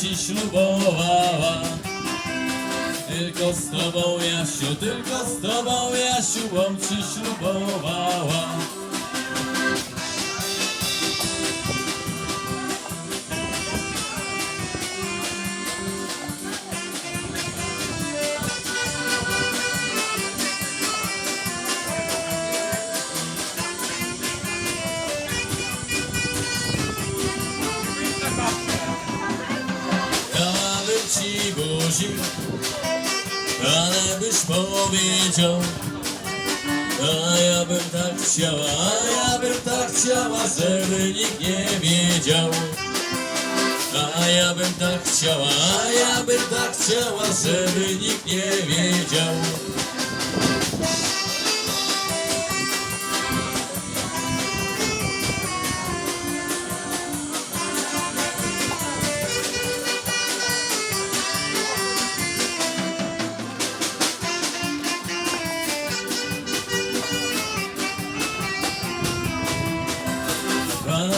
ci ślubowała. Tylko z tobą, Jasiu, tylko z tobą, Jasiu, bom ci ślubowała. Ci buzi, ale byś powiedział A ja bym tak chciała, a ja bym tak chciała, żeby nikt nie wiedział. A ja bym tak chciała, a ja bym tak chciała, żeby nikt nie wiedział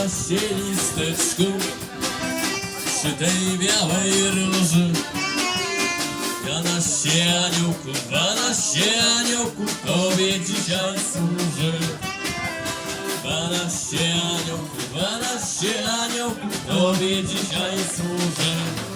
Dwanaście listeczków przy tej białej róży. Dwanaście aniołków, dwanaście aniołków Tobie dzisiaj służy. Dwanaście aniołków, dwanaście aniołków Tobie dzisiaj służy